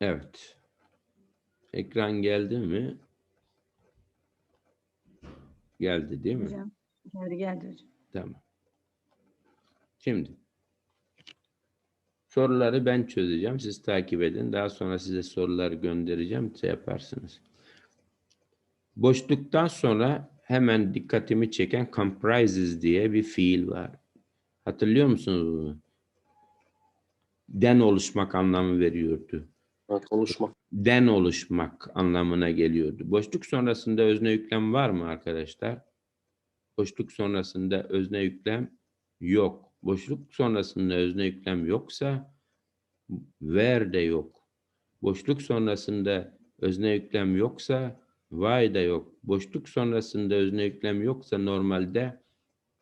Evet. Ekran geldi mi? Geldi değil mi? Hocam geldi geldi hocam. Tamam. Şimdi soruları ben çözeceğim. Siz takip edin. Daha sonra size sorular göndereceğim. Şey yaparsınız. Boşluktan sonra hemen dikkatimi çeken comprises diye bir fiil var. Hatırlıyor musunuz bunu? Den oluşmak anlamı veriyordu. Evet, konuşma. Den oluşmak anlamına geliyordu. Boşluk sonrasında özne yüklem var mı arkadaşlar? Boşluk sonrasında özne yüklem yok. Boşluk sonrasında özne yüklem yoksa ver de yok. Boşluk sonrasında özne yüklem yoksa vay da yok. Boşluk sonrasında özne yüklem yoksa normalde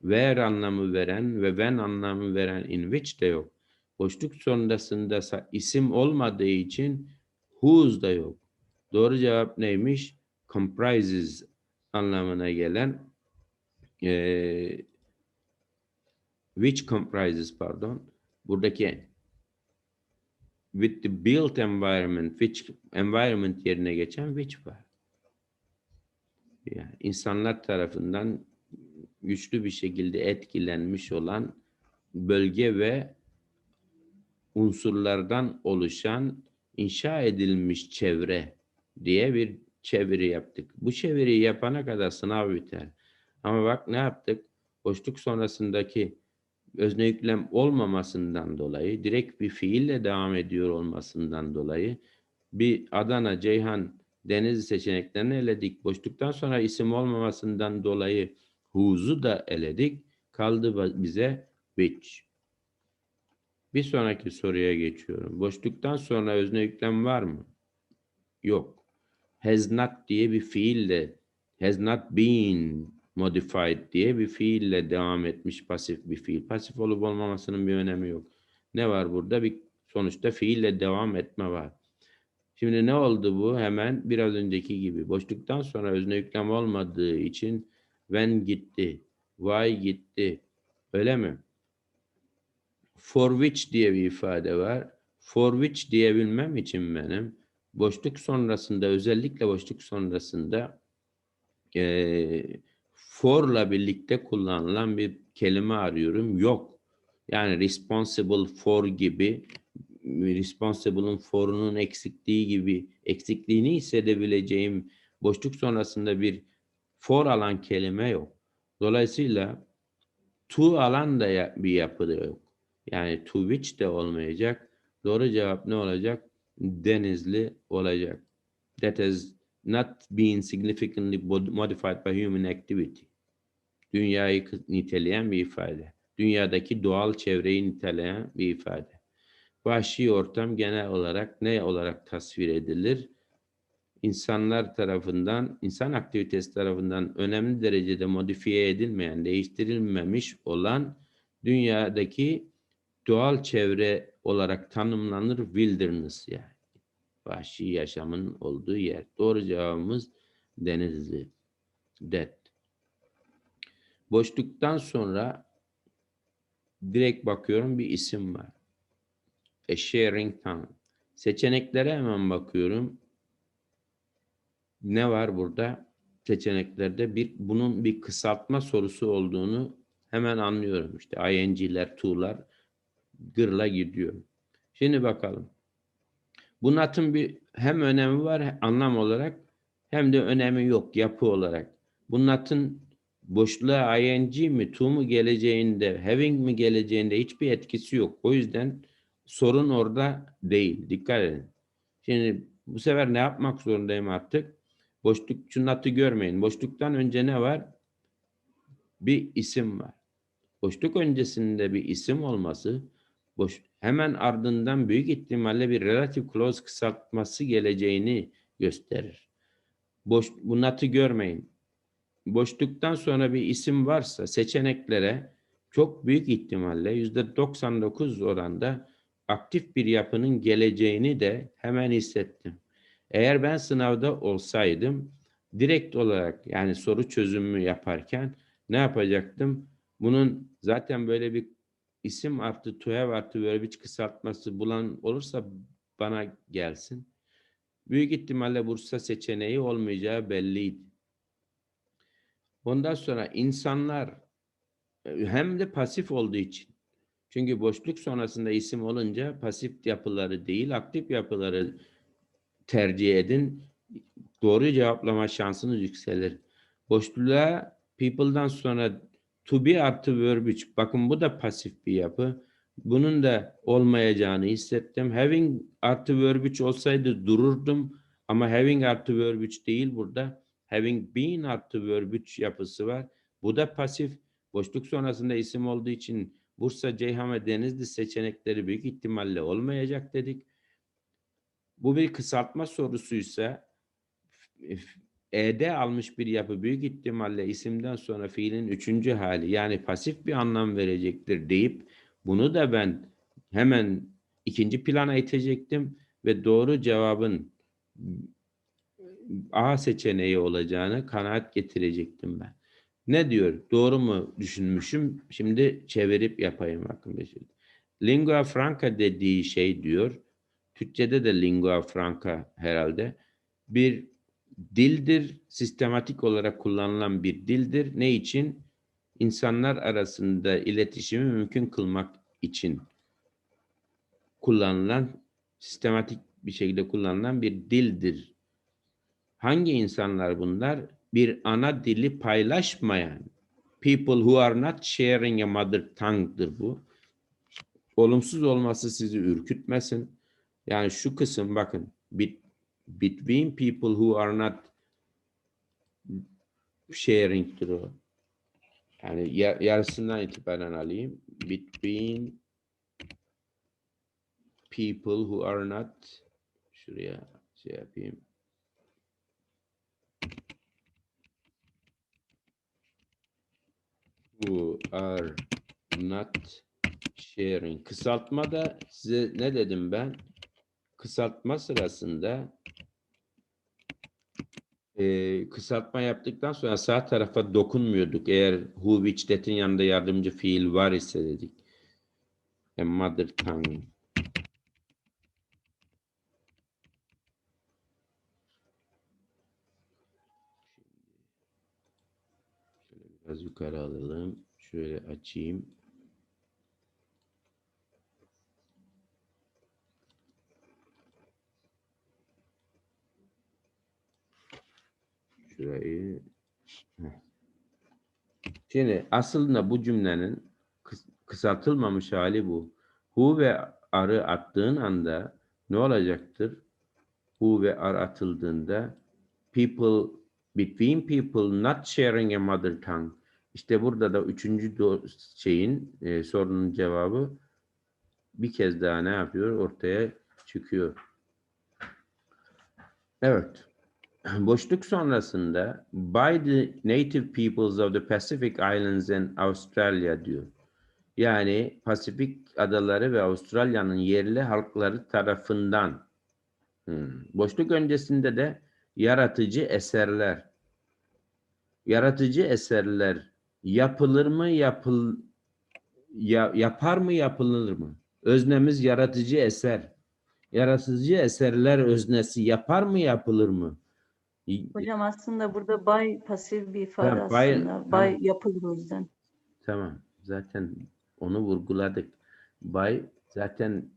where anlamı veren ve when anlamı veren in which de yok. Boşluk sonrasında isim olmadığı için whose da yok. Doğru cevap neymiş? Comprises anlamına gelen eee, which comprises pardon. Buradaki with the built environment, which environment yerine geçen which var. Yani insanlar tarafından güçlü bir şekilde etkilenmiş olan bölge ve unsurlardan oluşan inşa edilmiş çevre diye bir çeviri yaptık. Bu çeviriyi yapana kadar sınav biter. Ama bak ne yaptık? Boşluk sonrasındaki özne yüklem olmamasından dolayı, direkt bir fiille devam ediyor olmasından dolayı bir Adana, Ceyhan, Denizli seçeneklerini eledik. Boşluktan sonra isim olmamasından dolayı who'su da eledik. Kaldı bize which. Bir sonraki soruya geçiyorum. Boşluktan sonra özne yüklem var mı? Yok. Has not diye bir fiille has not been modified diye bir fiille devam etmiş pasif bir fiil. Pasif olup olmamasının bir önemi yok. Ne var burada? Bir sonuçta fiille devam etme var. Şimdi ne oldu bu? Hemen biraz önceki gibi. Boşluktan sonra özne yüklem olmadığı için when gitti, why gitti. Öyle mi? For which diye bir ifade var. For which diyebilmem için benim boşluk sonrasında özellikle boşluk sonrasında eee for'la birlikte kullanılan bir kelime arıyorum. Yok. Yani responsible for gibi responsible'ın for'unun eksikliği gibi eksikliğini hissedebileceğim boşluk sonrasında bir for alan kelime yok. Dolayısıyla to alan da bir yapı da yok. Yani to which de olmayacak. Doğru cevap ne olacak? Denizli olacak. That has not been significantly modified by human activity. Dünyayı niteleyen bir ifade. Dünyadaki doğal çevreyi niteleyen bir ifade. Vahşi ortam genel olarak ne olarak tasvir edilir? İnsanlar tarafından, insan aktivitesi tarafından önemli derecede modifiye edilmeyen, değiştirilmemiş olan dünyadaki doğal çevre olarak tanımlanır wilderness yani. Vahşi yaşamın olduğu yer. Doğru cevabımız Denizli. Det. Boşluktan sonra direkt bakıyorum bir isim var. A sharing town. Seçeneklere hemen bakıyorum. Ne var burada? Seçeneklerde bir bunun bir kısaltma sorusu olduğunu hemen anlıyorum. İşte ing'ler, to'lar gırla gidiyor. Şimdi bakalım. Bu natın bir hem önemi var anlam olarak hem de önemi yok yapı olarak. Bu natın boşluğa ing mi to mu geleceğinde, having mi geleceğinde hiçbir etkisi yok. O yüzden sorun orada değil. Dikkat edin. Şimdi bu sefer ne yapmak zorundayım artık? Boşluk, şu natı görmeyin. Boşluktan önce ne var? Bir isim var. Boşluk öncesinde bir isim olması boş, hemen ardından büyük ihtimalle bir relative clause kısaltması geleceğini gösterir. Boş, bu natı görmeyin. Boşluktan sonra bir isim varsa seçeneklere çok büyük ihtimalle yüzde 99 oranda aktif bir yapının geleceğini de hemen hissettim. Eğer ben sınavda olsaydım direkt olarak yani soru çözümü yaparken ne yapacaktım? Bunun zaten böyle bir isim artı have artı böyle bir kısaltması bulan olursa bana gelsin. Büyük ihtimalle Bursa seçeneği olmayacağı belliydi. Ondan sonra insanlar e, hem de pasif olduğu için. Çünkü boşluk sonrasında isim olunca pasif yapıları değil aktif yapıları tercih edin. Doğru cevaplama şansınız yükselir. Boşluğa people'dan sonra to be artı verb 3. Bakın bu da pasif bir yapı. Bunun da olmayacağını hissettim. Having artı verb 3 olsaydı dururdum. Ama having artı verb 3 değil burada. Having been artı verb 3 yapısı var. Bu da pasif. Boşluk sonrasında isim olduğu için Bursa, Ceyhan ve Denizli seçenekleri büyük ihtimalle olmayacak dedik. Bu bir kısaltma sorusuysa E'de almış bir yapı büyük ihtimalle isimden sonra fiilin üçüncü hali yani pasif bir anlam verecektir deyip bunu da ben hemen ikinci plana itecektim ve doğru cevabın A seçeneği olacağını kanaat getirecektim ben. Ne diyor? Doğru mu düşünmüşüm? Şimdi çevirip yapayım bir şey. Lingua franca dediği şey diyor. Türkçede de lingua franca herhalde. Bir dildir, sistematik olarak kullanılan bir dildir. Ne için? İnsanlar arasında iletişimi mümkün kılmak için kullanılan, sistematik bir şekilde kullanılan bir dildir. Hangi insanlar bunlar? Bir ana dili paylaşmayan, people who are not sharing a mother tongue'dır bu. Olumsuz olması sizi ürkütmesin. Yani şu kısım bakın, bit, between people who are not sharing'tir o. Yani ya- yarısından itibaren alayım. Between people who are not şuraya şey yapayım. Who are not sharing. Kısaltma da size ne dedim ben? Kısaltma sırasında e, kısaltma yaptıktan sonra sağ tarafa dokunmuyorduk. Eğer who, which, that'in yanında yardımcı fiil var ise dedik. A mother tongue. Şöyle biraz yukarı alalım. Şöyle açayım. Şimdi aslında bu cümlenin kıs- kısaltılmamış hali bu. Hu ve arı attığın anda ne olacaktır? Hu ve ar atıldığında people between people not sharing a mother tongue. İşte burada da üçüncü şeyin e, sorunun cevabı bir kez daha ne yapıyor? Ortaya çıkıyor. Evet. Boşluk sonrasında by the native peoples of the Pacific Islands and Australia diyor. Yani Pasifik adaları ve Avustralya'nın yerli halkları tarafından. Hmm. Boşluk öncesinde de yaratıcı eserler. Yaratıcı eserler yapılır mı yapıl ya, yapar mı yapılır mı? Öznemiz yaratıcı eser. Yaratıcı eserler öznesi yapar mı yapılır mı? Hocam aslında burada bay pasif bir ifade Tamam, bay- aslında. Bay tamam. yapılır o yüzden. Tamam. Zaten onu vurguladık. Bay zaten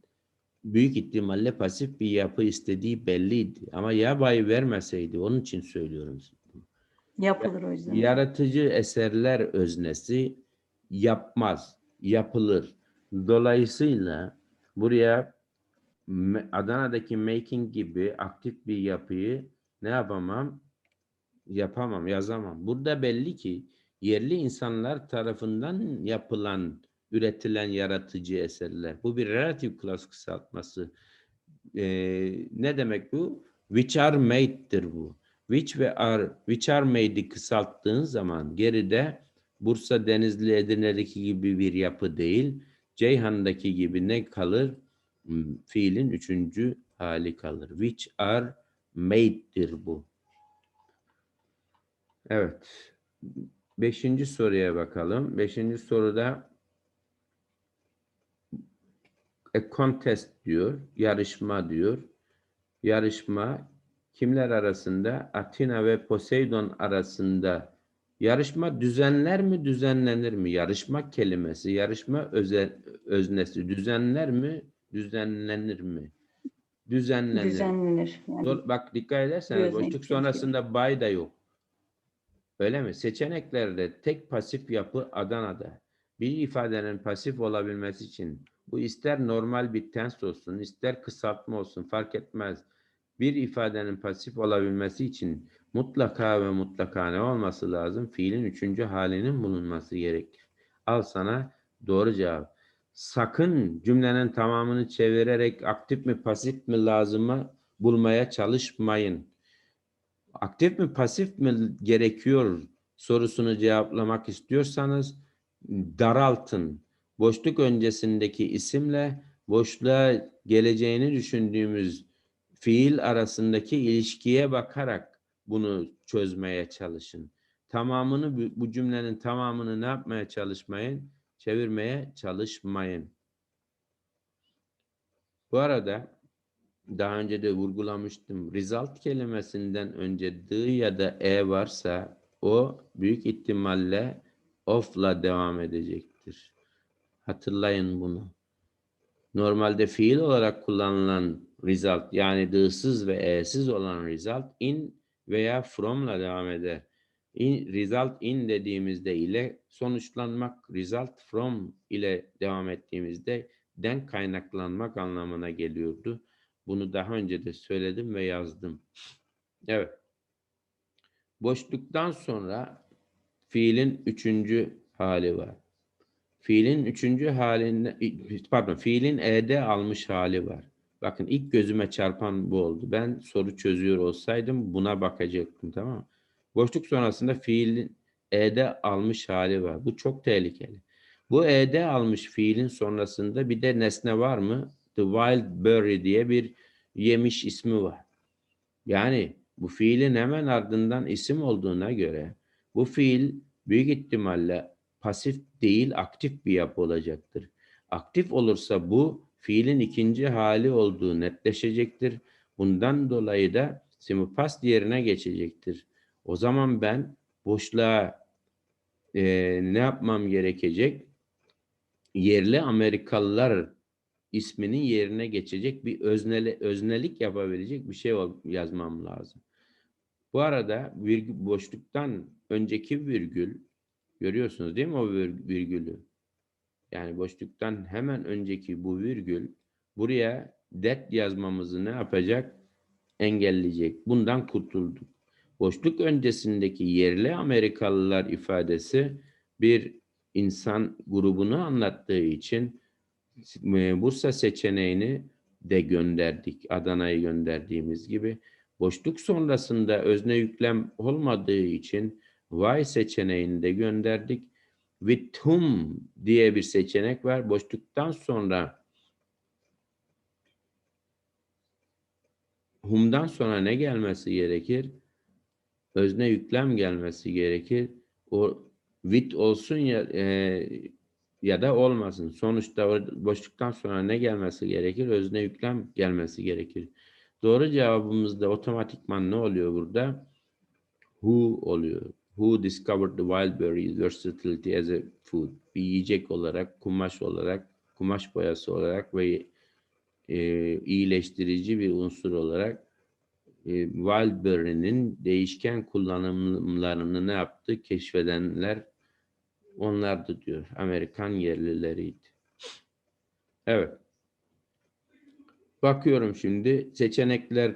büyük ihtimalle pasif bir yapı istediği belliydi. Ama ya bay vermeseydi onun için söylüyorum. Yapılır o yüzden. Yaratıcı eserler öznesi yapmaz, yapılır. Dolayısıyla buraya Adana'daki making gibi aktif bir yapıyı ne yapamam? Yapamam, yazamam. Burada belli ki yerli insanlar tarafından yapılan, üretilen yaratıcı eserler. Bu bir relative class kısaltması. Ee, ne demek bu? Which are made'dir bu. Which ve are, which are made'i kısalttığın zaman geride Bursa, Denizli, Edirne'deki gibi bir yapı değil. Ceyhan'daki gibi ne kalır? Hmm, Fiilin üçüncü hali kalır. Which are made'dir bu. Evet. Beşinci soruya bakalım. Beşinci soruda a contest diyor, yarışma diyor. Yarışma kimler arasında? Athena ve Poseidon arasında. Yarışma düzenler mi, düzenlenir mi? Yarışma kelimesi, yarışma öze, öznesi düzenler mi, düzenlenir mi? Düzenlenir. Düzenlenir. Yani Dur, bak dikkat ederseniz boşluk sonrasında bay da yok. Öyle mi? Seçeneklerde tek pasif yapı Adana'da. Bir ifadenin pasif olabilmesi için bu ister normal bir tens olsun, ister kısaltma olsun fark etmez. Bir ifadenin pasif olabilmesi için mutlaka ve mutlaka ne olması lazım? Fiilin üçüncü halinin bulunması gerekir. Al sana doğru cevap. Sakın cümlenin tamamını çevirerek aktif mi pasif mi lazımı bulmaya çalışmayın. Aktif mi pasif mi gerekiyor sorusunu cevaplamak istiyorsanız daraltın. Boşluk öncesindeki isimle boşluğa geleceğini düşündüğümüz fiil arasındaki ilişkiye bakarak bunu çözmeye çalışın. Tamamını bu- cümlenin tamamını ne yapmaya çalışmayın? Çevirmeye çalışmayın. Bu arada daha önce de vurgulamıştım. Result kelimesinden önce the ya da e varsa o büyük ihtimalle of'la devam edecektir. Hatırlayın bunu. Normalde fiil olarak kullanılan result yani the'sız ve e'siz olan result in veya from'la devam eder. In, result in dediğimizde ile sonuçlanmak, result from ile devam ettiğimizde den kaynaklanmak anlamına geliyordu. Bunu daha önce de söyledim ve yazdım. Evet. Boşluktan sonra fiilin üçüncü hali var. Fiilin üçüncü halinde, pardon, fiilin e'de almış hali var. Bakın ilk gözüme çarpan bu oldu. Ben soru çözüyor olsaydım buna bakacaktım tamam mı? Boşluk sonrasında fiilin e'de almış hali var. Bu çok tehlikeli. Bu e'de almış fiilin sonrasında bir de nesne var mı? The wild berry diye bir yemiş ismi var. Yani bu fiilin hemen ardından isim olduğuna göre bu fiil büyük ihtimalle pasif değil aktif bir yapı olacaktır. Aktif olursa bu fiilin ikinci hali olduğu netleşecektir. Bundan dolayı da simulpast yerine geçecektir. O zaman ben boşluğa e, ne yapmam gerekecek? Yerli Amerikalılar isminin yerine geçecek bir özneli, öznelik yapabilecek bir şey yazmam lazım. Bu arada virgül, boşluktan önceki virgül görüyorsunuz değil mi o vir- virgülü? Yani boşluktan hemen önceki bu virgül buraya that yazmamızı ne yapacak? Engelleyecek. Bundan kurtulduk. Boşluk öncesindeki yerli Amerikalılar ifadesi bir insan grubunu anlattığı için e, Bursa seçeneğini de gönderdik. Adana'yı gönderdiğimiz gibi. Boşluk sonrasında özne yüklem olmadığı için why seçeneğini de gönderdik. With whom diye bir seçenek var. Boşluktan sonra whom'dan sonra ne gelmesi gerekir? Özne yüklem gelmesi gerekir. O with olsun ya e, ya da olmasın. Sonuçta o boşluktan sonra ne gelmesi gerekir? Özne yüklem gelmesi gerekir. Doğru cevabımızda otomatikman ne oluyor burada? Who oluyor. Who discovered the wild berries versatility as a food? Bir yiyecek olarak, kumaş olarak, kumaş boyası olarak ve e, iyileştirici bir unsur olarak e, wild berry'nin değişken kullanımlarını ne yaptı? Keşfedenler onlardı diyor. Amerikan yerlileriydi. Evet. Bakıyorum şimdi seçenekler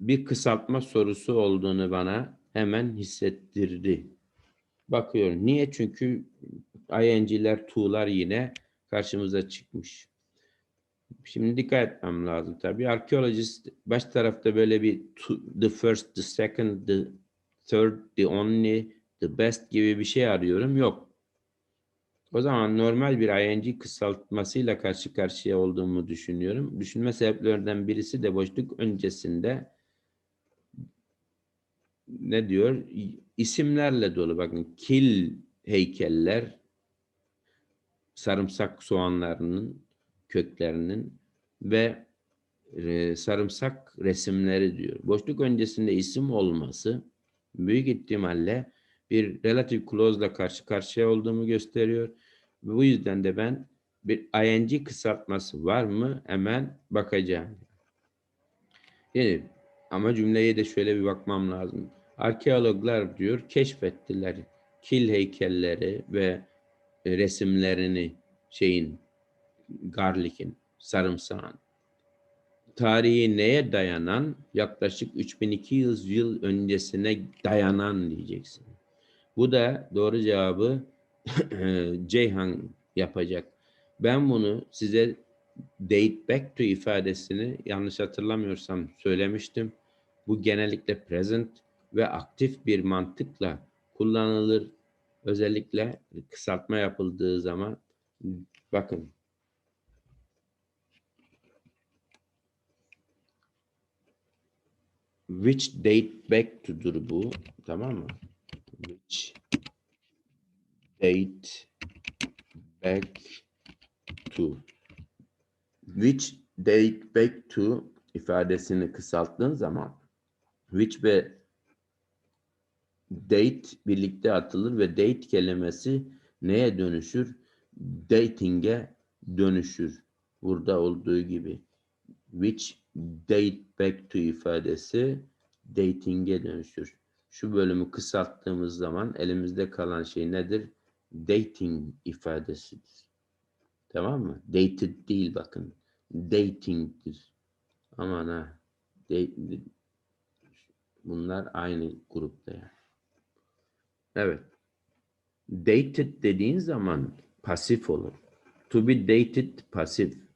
bir kısaltma sorusu olduğunu bana hemen hissettirdi. Bakıyorum. Niye? Çünkü ING'ler, to'lar yine karşımıza çıkmış. Şimdi dikkat etmem lazım tabii. Archaeologist baş tarafta böyle bir the first, the second, the third, the only, the best gibi bir şey arıyorum. Yok. O zaman normal bir ing kısaltmasıyla karşı karşıya olduğumu düşünüyorum. Düşünme sebeplerinden birisi de boşluk öncesinde ne diyor? İsimlerle dolu. Bakın kil heykeller, sarımsak soğanlarının köklerinin ve e, sarımsak resimleri diyor. Boşluk öncesinde isim olması büyük ihtimalle bir relative clause'la karşı karşıya olduğumu gösteriyor. Bu yüzden de ben bir ing kısaltması var mı hemen bakacağım. Yani ama cümleye de şöyle bir bakmam lazım. Arkeologlar diyor keşfettiler kil heykelleri ve e, resimlerini şeyin garlikin, sarımsağın. Tarihi neye dayanan? Yaklaşık 3200 yıl öncesine dayanan diyeceksin. Bu da doğru cevabı Ceyhan yapacak. Ben bunu size date back to ifadesini yanlış hatırlamıyorsam söylemiştim. Bu genellikle present ve aktif bir mantıkla kullanılır. Özellikle kısaltma yapıldığı zaman bakın which date back to'dur bu. Tamam mı? Which date back to which date back to ifadesini kısalttığın zaman which ve date birlikte atılır ve date kelimesi neye dönüşür? Dating'e dönüşür. Burada olduğu gibi. Which date back to ifadesi dating'e dönüşür. Şu bölümü kısalttığımız zaman elimizde kalan şey nedir? Dating ifadesidir. Tamam mı? Dated değil bakın. Dating'dir. Aman ha. Bunlar aynı grupta yani. Evet. Dated dediğin zaman pasif olur. To be dated pasif.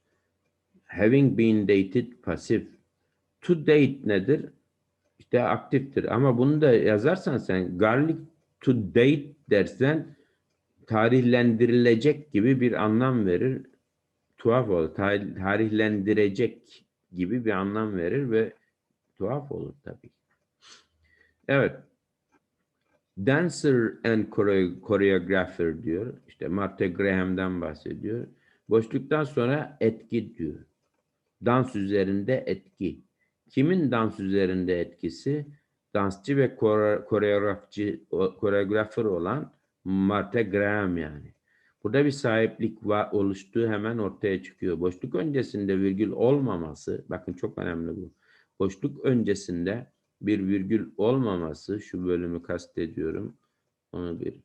Having been dated pasif. To date nedir? İşte aktiftir. Ama bunu da yazarsan sen garlic to date dersen tarihlendirilecek gibi bir anlam verir. Tuhaf olur. Tarih- Tarihlendirecek gibi bir anlam verir ve tuhaf olur tabii. Evet. Dancer and choreo- choreographer diyor. İşte Martha Graham'dan bahsediyor. Boşluktan sonra etki diyor. Dans üzerinde etki. Kimin dans üzerinde etkisi? Dansçı ve kore- koreografçı, koreografer olan Martha Graham yani. Burada bir sahiplik var, oluştuğu hemen ortaya çıkıyor. Boşluk öncesinde virgül olmaması, bakın çok önemli bu. Boşluk öncesinde bir virgül olmaması, şu bölümü kastediyorum. Onu bir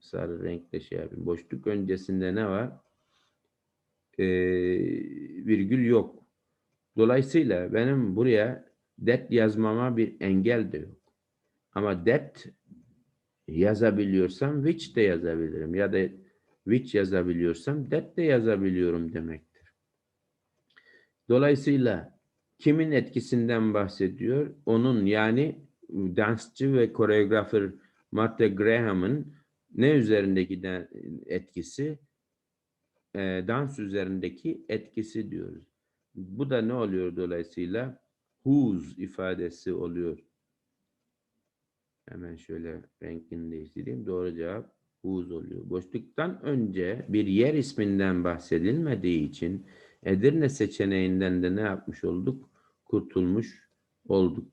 sarı renkle şey yapayım. Boşluk öncesinde ne var? Ee, virgül yok. Dolayısıyla benim buraya that yazmama bir engel de yok. Ama that yazabiliyorsam which de yazabilirim. Ya da which yazabiliyorsam that de yazabiliyorum demektir. Dolayısıyla kimin etkisinden bahsediyor? Onun yani dansçı ve koreografer Martha Graham'ın ne üzerindeki de etkisi? Ee, dans üzerindeki etkisi diyoruz. Bu da ne oluyor dolayısıyla? Whose ifadesi oluyor. Hemen şöyle renkini değiştireyim. Doğru cevap whose oluyor. Boşluktan önce bir yer isminden bahsedilmediği için Edirne seçeneğinden de ne yapmış olduk? Kurtulmuş olduk.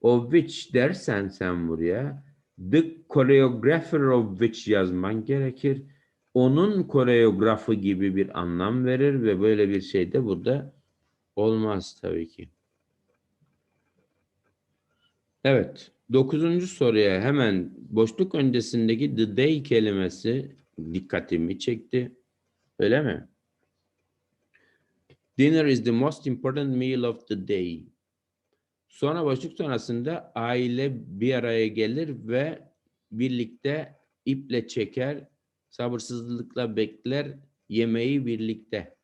Of which dersen sen buraya the choreographer of which yazman gerekir. Onun koreografı gibi bir anlam verir ve böyle bir şey de burada olmaz tabii ki. Evet. Dokuzuncu soruya hemen boşluk öncesindeki the day kelimesi dikkatimi çekti. Öyle mi? Dinner is the most important meal of the day. Sonra boşluk sonrasında aile bir araya gelir ve birlikte iple çeker, sabırsızlıkla bekler yemeği birlikte.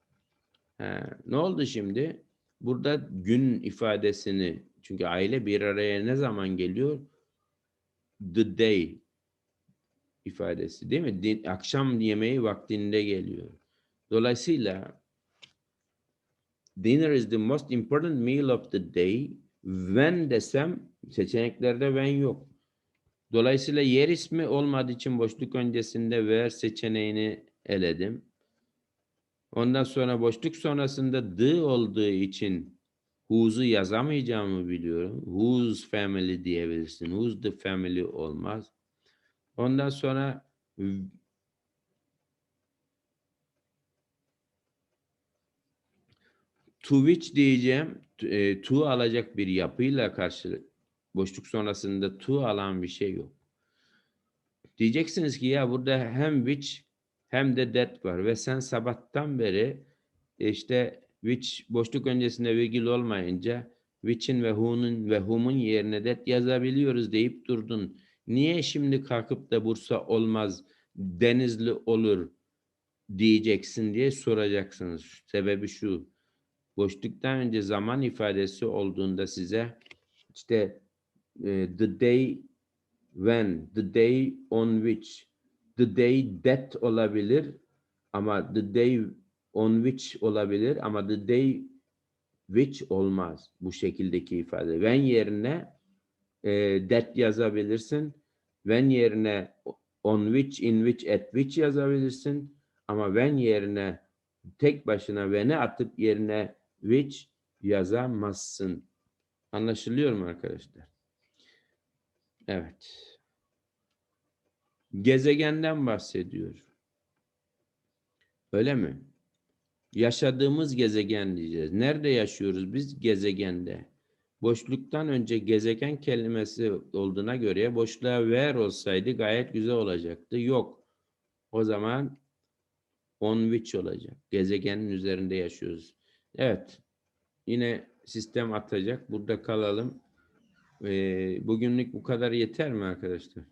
Ha, ne oldu şimdi? Burada gün ifadesini çünkü aile bir araya ne zaman geliyor? The day ifadesi değil mi? Din- akşam yemeği vaktinde geliyor. Dolayısıyla dinner is the most important meal of the day. When desem seçeneklerde when yok. Dolayısıyla yer ismi olmadığı için boşluk öncesinde where seçeneğini eledim. Ondan sonra boşluk sonrasında the olduğu için who'su yazamayacağımı biliyorum. Whose family diyebilirsin. Who's the family olmaz. Ondan sonra to which diyeceğim. e, to alacak bir yapıyla karşı boşluk sonrasında to alan bir şey yok. Diyeceksiniz ki ya burada hem which hem de that var ve sen sabahtan beri işte which boşluk öncesinde virgül olmayınca which'in ve who'nun ve whom'un yerine that yazabiliyoruz deyip durdun. Niye şimdi kalkıp da Bursa olmaz, Denizli olur diyeceksin diye soracaksınız. Sebebi şu. Boşluktan önce zaman ifadesi olduğunda size işte e, the day when, the day on which, the day that olabilir ama the day on which olabilir ama the day which olmaz bu şekildeki ifade. When yerine e, that yazabilirsin. When yerine on which, in which, at which yazabilirsin. Ama when yerine tek başına when'i atıp yerine which yazamazsın. Anlaşılıyor mu arkadaşlar? Evet. Gezegenden bahsediyor. Öyle mi? Yaşadığımız gezegen diyeceğiz. Nerede yaşıyoruz biz? Gezegende. Boşluktan önce gezegen kelimesi olduğuna göre boşluğa where olsaydı gayet güzel olacaktı. Yok. O zaman on which olacak. Gezegenin üzerinde yaşıyoruz. Evet. Yine sistem atacak. Burada kalalım. Ee, bugünlük bu kadar yeter mi arkadaşlar?